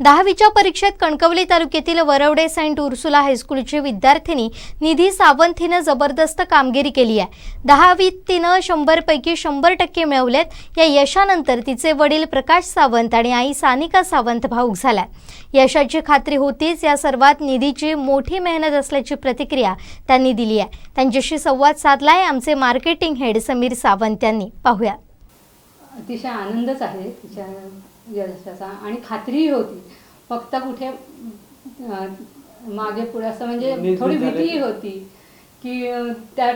दहावीच्या परीक्षेत कणकवली तालुक्यातील वरवडे सेंट उर्सुला हायस्कूलची विद्यार्थिनी निधी सावंत हिनं जबरदस्त कामगिरी केली आहे. दहावीत तिनं शंभरपैकी शंभर टक्के मिळवलेत. या यशानंतर तिचे वडील प्रकाश सावंत आणि आई सानिका सावंत भाऊक झाल्या. यशाची खात्री होतीच या सर्वात निधीची मोठी मेहनत असल्याची प्रतिक्रिया त्यांनी दिली आहे. त्यांच्याशी संवाद साधलाय आमचे मार्केटिंग हेड समीर सावंत यांनी. पाहूया. अतिशय आनंदच आहे तिच्या यशाचा आणि खात्रीही होती. फक्त कुठे मागे पुढे असं म्हणजे थोडी. भीतीही होती की त्या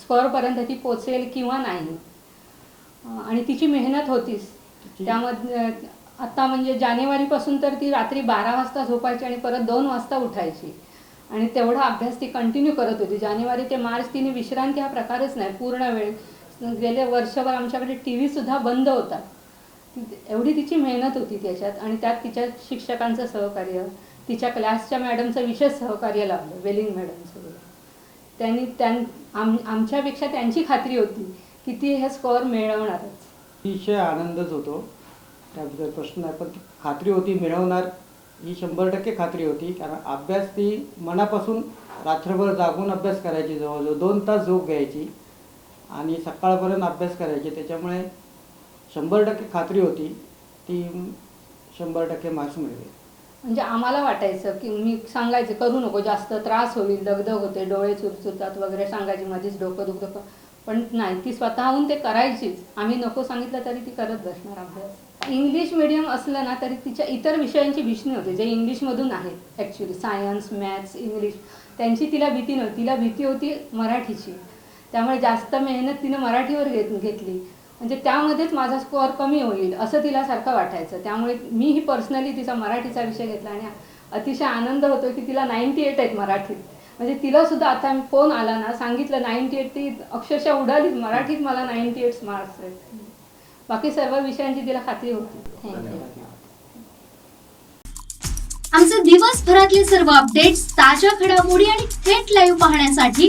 स्कोअरपर्यंत ती पोचेल किंवा नाही. आणि तिची मेहनत होतीच. तिची- त्यामध्ये अं, आता म्हणजे जानेवारीपासून तर ती रात्री बारा वाजता झोपायची आणि परत दोन वाजता उठायची. आणि तेवढा अभ्यास ती कंटिन्यू करत होती. जानेवारी ते मार्च तिने विश्रांती हा प्रकारच नाही पूर्ण वेळ गेले वर्षभर आमच्याकडे टी व्हीसुद्धा बंद होता. एवढी तिची मेहनत होती त्याच्यात आणि त्यात तिच्या शिक्षकांचं सहकार्य तिच्या क्लासच्या मॅडमचं विशेष सहकार्य लाभलं वेलिंग मॅडमचं त्यांनी त्यां आम आमच्यापेक्षा त्यांची खात्री होती की ती हे स्कोअर मिळवणारच. अतिशय आनंदच होतो. त्याबद्दल प्रश्न नाही पण खात्री होती मिळवणार ही शंभर टक्के खात्री होती कारण अभ्यास ती मनापासून रात्रभर जागून अभ्यास करायची जवळजवळ. दोन तास झोप घ्यायची. आणि सकाळपर्यंत अभ्यास करायचे. त्याच्यामुळे शंभर टक्के खात्री होती ती शंभर टक्के मार्क्स मिळवेल म्हणजे आम्हाला वाटायचं की मी सांगायचं करू नको जास्त त्रास होईल दगदग होते डोळे चुरचुरतात वगैरे सांगायची माझीच डोकं दुखतं. पण नाही ती स्वतःहून ते करायचीच. आम्ही नको सांगितलं तरी ती करत बसणार अभ्यास इंग्लिश मिडियम असलं ना तरी तिच्या इतर विषयांची भीषणी होती जे इंग्लिशमधून आहेत ॲक्च्युली सायन्स मॅथ्स इंग्लिश त्यांची तिला भीती नव्हती. तिला भीती होती मराठीची. त्यामुळे जास्त मेहनत तिनं मराठीवर घेत घेतली. म्हणजे त्यामध्येच माझा स्कोअर कमी होईल असं तिला सारखं वाटायचं. त्यामुळे मीही पर्सनली तिचा मराठीचा विषय घेतला आणि अतिशय आनंद होतो की तिला नाईन्टी एट आहेत मराठीत. म्हणजे तिला सुद्धा आता फोन आला ना सांगितलं नाईन्टी एट ती अक्षरशः उडालीच मराठीत मला नाईन्टी एट मार्क्स आहेत. बाकी सर्व विषयांची तिला खात्री होती. थँक्यू आमचे दिवसभरातले सर्व अपडेट्स ताज्या घडामोडी आणि थेट लाईव्ह पाहण्यासाठी